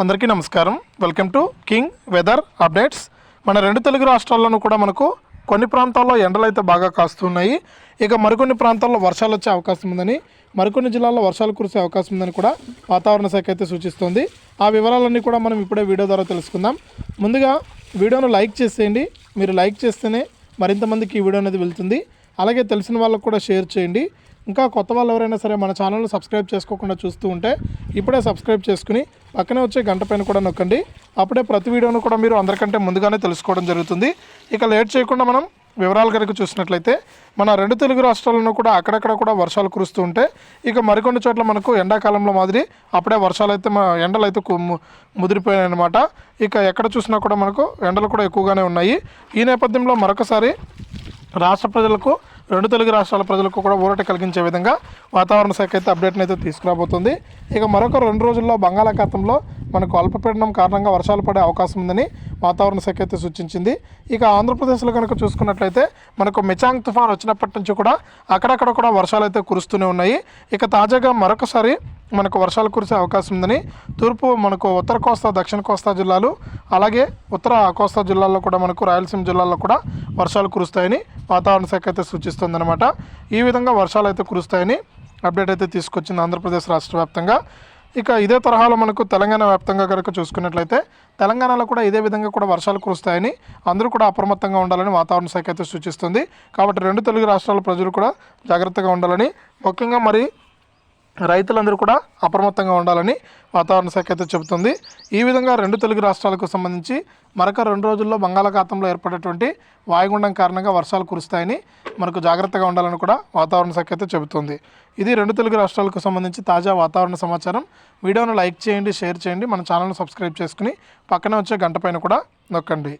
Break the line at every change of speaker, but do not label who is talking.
అందరికీ నమస్కారం. Welcome to king weather updates మన రెండు తెలుగు రాష్ట్రాల్లోనూ కూడా మనకు కొన్ని ప్రాంతాల్లో ఎండలు అయితే బాగా కాస్తున్నాయి. ఇక మరికొన్ని ప్రాంతాల్లో వర్షాలు వచ్చే అవకాశం ఉందని మరికొన్ని జిల్లాల్లో వర్షాలు కురిసే అవకాశం ఉందని కూడా వాతావరణ శాఖ అయితే సూచిస్తోంది. ఆ వివరాలన్నీ కూడా మనం ఇప్పుడే వీడియో ద్వారా తెలుసుకుందాం. ముందుగా వీడియోను లైక్ చేసేయండి. మీరు లైక్ చేస్తేనే మరింతమందికి ఈ వీడియో అనేది వెళ్తుంది. అలాగే తెలిసిన వాళ్ళకు కూడా షేర్ చేయండి. ఇంకా కొత్త వాళ్ళు ఎవరైనా సరే మన ఛానల్ని సబ్స్క్రైబ్ చేసుకోకుండా చూస్తూ ఉంటే ఇప్పుడే సబ్స్క్రైబ్ చేసుకుని పక్కనే వచ్చే గంట పైన కూడా నొక్కండి. అప్పుడే ప్రతి వీడియోను కూడా మీరు అందరికంటే ముందుగానే తెలుసుకోవడం జరుగుతుంది. ఇక లేట్ చేయకుండా మనం వివరాలు కనుక చూసినట్లయితే మన రెండు తెలుగు రాష్ట్రాలను కూడా అక్కడక్కడ కూడా వర్షాలు కురుస్తూ ఉంటే ఇక మరికొన్ని చోట్ల మనకు ఎండాకాలంలో మాదిరి అప్పుడే వర్షాలు అయితే మా ఎండలు అయితే కు- ము- ముదిరిపోయాయి అనమాట ఇక ఎక్కడ చూసినా కూడా మనకు ఎండలు కూడా ఎక్కువగానే ఉన్నాయి. ఈ నేపథ్యంలో మరొకసారి రాష్ట్ర ప్రజలకు రెండు తెలుగు రాష్ట్రాల ప్రజలకు కూడా ఊరట కలిగించే విధంగా వాతావరణ శాఖ అయితే అప్డేట్ని అయితే తీసుకురాబోతుంది. ఇక మరొక రెండు రోజుల్లో బంగాళాఖాతంలో మనకు అల్పపీడనం కారణంగా వర్షాలు పడే అవకాశం ఉందని వాతావరణ శాఖ అయితే సూచించింది. ఇక ఆంధ్రప్రదేశ్లో కనుక చూసుకున్నట్లయితే మనకు మిచాంగ్ తుఫాన్ వచ్చినప్పటి నుంచి కూడా అక్కడక్కడ కూడా వర్షాలు అయితే కురుస్తూనే ఉన్నాయి. ఇక తాజాగా మరొకసారి మనకు వర్షాలు కురిసే అవకాశం ఉందని తూర్పు మనకు ఉత్తర కోస్తా దక్షిణ కోస్తా జిల్లాలు అలాగే ఉత్తర కోస్తా జిల్లాల్లో కూడా మనకు రాయలసీమ జిల్లాల్లో కూడా వర్షాలు కురుస్తాయని వాతావరణ శాఖ అయితే సూచిస్తుందన్నమాట. ఈ విధంగా వర్షాలు అయితే కురుస్తాయని అప్డేట్ అయితే తీసుకొచ్చింది ఆంధ్రప్రదేశ్ రాష్ట్ర వ్యాప్తంగా. ఇక ఇదే తరహాలో మనకు తెలంగాణ వ్యాప్తంగా కనుక చూసుకున్నట్లయితే తెలంగాణలో కూడా ఇదే విధంగా కూడా వర్షాలు కురుస్తాయని అందరూ కూడా అప్రమత్తంగా ఉండాలని వాతావరణ శాఖ అయితే సూచిస్తుంది. కాబట్టి రెండు తెలుగు రాష్ట్రాల ప్రజలు కూడా జాగ్రత్తగా ఉండాలని ముఖ్యంగా మరి రైతులందరూ కూడా అప్రమత్తంగా ఉండాలని వాతావరణ శాఖ అయితే చెబుతుంది. ఈ విధంగా రెండు తెలుగు రాష్ట్రాలకు సంబంధించి మరొక రెండు రోజుల్లో బంగాళాఖాతంలో ఏర్పడేటువంటి వాయుగుండం కారణంగా వర్షాలు కురుస్తాయని మనకు జాగ్రత్తగా ఉండాలని కూడా వాతావరణ శాఖ అయితే చెబుతుంది. ఇది రెండు తెలుగు రాష్ట్రాలకు సంబంధించి తాజా వాతావరణ సమాచారం. వీడియోను లైక్ చేయండి షేర్ చేయండి. మన ఛానల్ను సబ్స్క్రైబ్ చేసుకుని పక్కనే వచ్చే గంట పైన కూడా నొక్కండి.